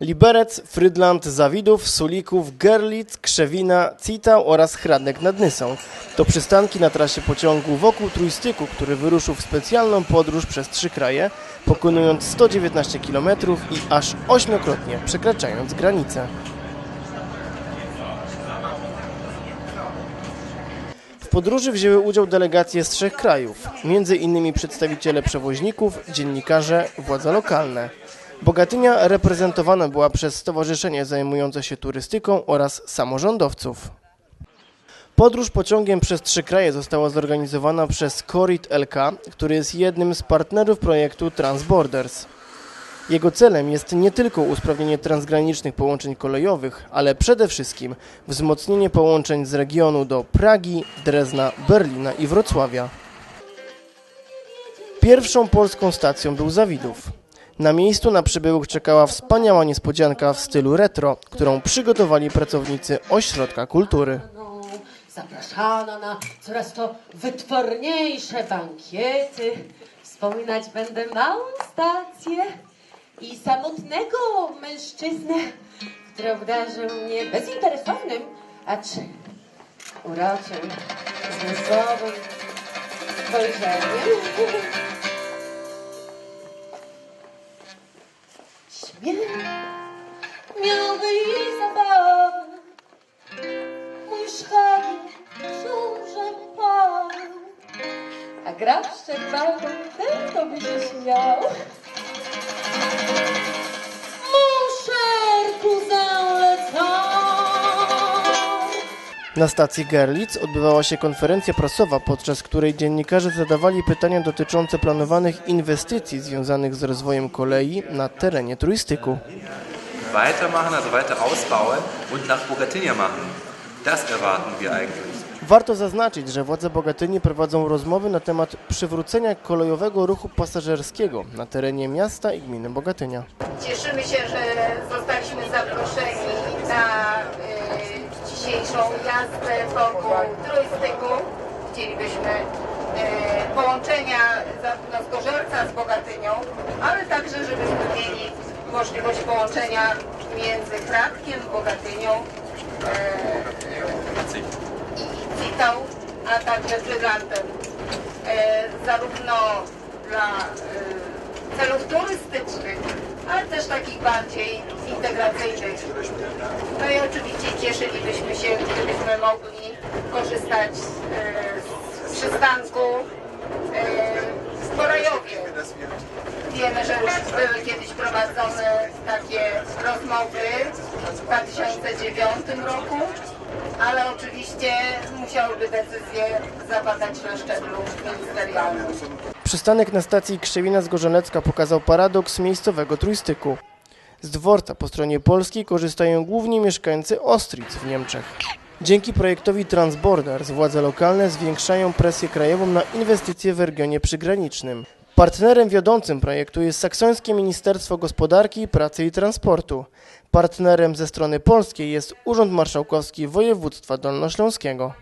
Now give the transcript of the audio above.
Liberec, Frydland, Zawidów, Sulików, Gerlitz, Krzewina, Citał oraz Hradek nad Nysą. To przystanki na trasie pociągu wokół Trójstyku, który wyruszył w specjalną podróż przez trzy kraje, pokonując 119 km i aż ośmiokrotnie przekraczając granicę. W podróży wzięły udział delegacje z trzech krajów, między innymi przedstawiciele przewoźników, dziennikarze, władze lokalne. Bogatynia reprezentowana była przez stowarzyszenie zajmujące się turystyką oraz samorządowców. Podróż pociągiem przez trzy kraje została zorganizowana przez Corit LK, który jest jednym z partnerów projektu Transborders. Jego celem jest nie tylko usprawnienie transgranicznych połączeń kolejowych, ale przede wszystkim wzmocnienie połączeń z regionu do Pragi, Drezna, Berlina i Wrocławia. Pierwszą polską stacją był Zawidów. Na miejscu na przybyłych czekała wspaniała niespodzianka w stylu retro, którą przygotowali pracownicy Ośrodka Kultury. Zapraszano na coraz to wytworniejsze bankiety. Wspominać będę małą stację i samotnego mężczyznę, który obdarzył mnie bezinteresownym, acz uroczym, zmysłowym spojrzeniem. Śmiech miałby i zabawę. Mój szwagier książę Paweł, a gra w szczerbaną ten to by się śmiał. Na stacji Gerlitz odbywała się konferencja prasowa, podczas której dziennikarze zadawali pytania dotyczące planowanych inwestycji związanych z rozwojem kolei na terenie turystyku. weitermachen, also weiter ausbauen und nach Bogatynia machen. Das erwarten wir eigentlich. Warto zaznaczyć, że władze Bogatyni prowadzą rozmowy na temat przywrócenia kolejowego ruchu pasażerskiego na terenie miasta i gminy Bogatynia. Cieszymy się, że zostaliśmy zaproszeni na dzisiejszą jazdę wokół Trójstyku. Chcielibyśmy y, połączenia zarówno z Gorzerca, z Bogatynią, ale także żebyśmy mieli możliwość połączenia między Kratkiem, Bogatynią y, i Citą, a także Frydlandem. E, zarówno dla e, celów turystycznych, ale też takich bardziej integracyjnych. No i oczywiście cieszylibyśmy się, gdybyśmy mogli korzystać e, z przystanku e, w Korajowie. Wiemy, że już były kiedyś prowadzone takie rozmowy w 2009 roku, ale oczywiście musiałyby decyzje zapadać na szczeblu ministerialnym. Przystanek na stacji Krzewina z Gorzelecka pokazał paradoks miejscowego trójstyku. Z dworca po stronie polskiej korzystają głównie mieszkańcy Ostritz w Niemczech. Dzięki projektowi Transborders władze lokalne zwiększają presję krajową na inwestycje w regionie przygranicznym. Partnerem wiodącym projektu jest Saksońskie Ministerstwo Gospodarki, Pracy i Transportu. Partnerem ze strony polskiej jest Urząd Marszałkowski Województwa Dolnośląskiego.